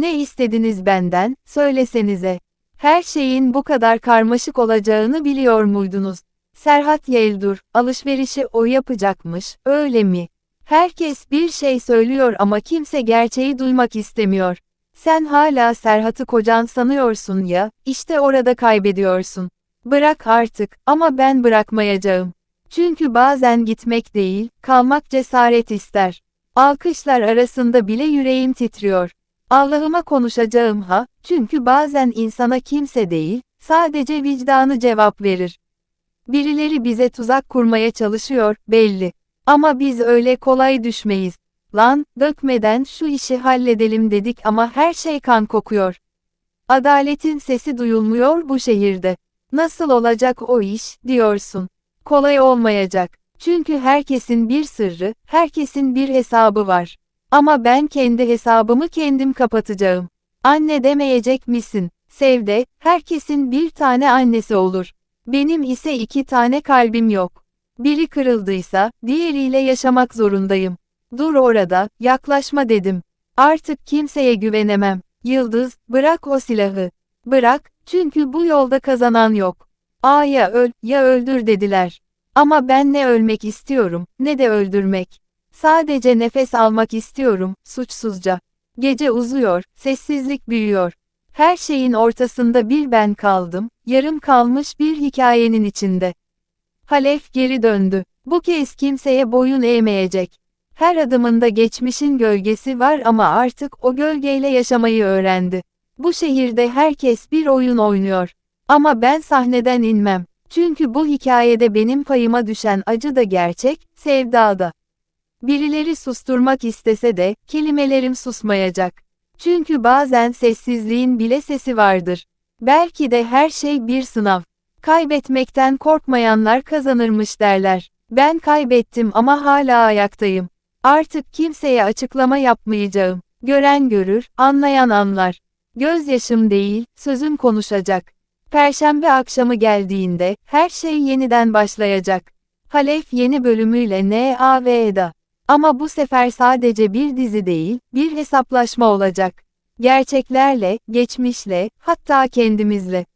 Ne istediniz benden, söylesenize. Her şeyin bu kadar karmaşık olacağını biliyor muydunuz? Serhat Yeldur, alışverişi o yapacakmış, öyle mi? Herkes bir şey söylüyor ama kimse gerçeği duymak istemiyor. Sen hala Serhat'ı kocan sanıyorsun ya, işte orada kaybediyorsun. Bırak artık, ama ben bırakmayacağım. Çünkü bazen gitmek değil, kalmak cesaret ister. Alkışlar arasında bile yüreğim titriyor. Allah'ıma konuşacağım ha, çünkü bazen insana kimse değil, sadece vicdanı cevap verir. Birileri bize tuzak kurmaya çalışıyor, belli. Ama biz öyle kolay düşmeyiz. Lan, dökmeden şu işi halledelim dedik ama her şey kan kokuyor. Adaletin sesi duyulmuyor bu şehirde. Nasıl olacak o iş, diyorsun. Kolay olmayacak. Çünkü herkesin bir sırrı, herkesin bir hesabı var. Ama ben kendi hesabımı kendim kapatacağım. Anne demeyecek misin? Sevde, herkesin bir tane annesi olur. Benim ise iki tane kalbim yok. Biri kırıldıysa, diğeriyle yaşamak zorundayım. Dur orada, yaklaşma dedim. Artık kimseye güvenemem. Yıldız, bırak o silahı. Bırak, çünkü bu yolda kazanan yok. Aa ya öl, ya öldür dediler. Ama ben ne ölmek istiyorum, ne de öldürmek. Sadece nefes almak istiyorum, suçsuzca. Gece uzuyor, sessizlik büyüyor. Her şeyin ortasında bir ben kaldım, yarım kalmış bir hikayenin içinde. Halef geri döndü. Bu kez kimseye boyun eğmeyecek. Her adımında geçmişin gölgesi var ama artık o gölgeyle yaşamayı öğrendi. Bu şehirde herkes bir oyun oynuyor. Ama ben sahneden inmem. Çünkü bu hikayede benim payıma düşen acı da gerçek, sevda da. Birileri susturmak istese de, kelimelerim susmayacak. Çünkü bazen sessizliğin bile sesi vardır. Belki de her şey bir sınav. Kaybetmekten korkmayanlar kazanırmış derler. Ben kaybettim ama hala ayaktayım. Artık kimseye açıklama yapmayacağım. Gören görür, anlayan anlar. Gözyaşım değil, sözüm konuşacak. Perşembe akşamı geldiğinde, her şey yeniden başlayacak. Halef yeni bölümüyle N.A.V.'da. Ama bu sefer sadece bir dizi değil, bir hesaplaşma olacak. Gerçeklerle, geçmişle, hatta kendimizle.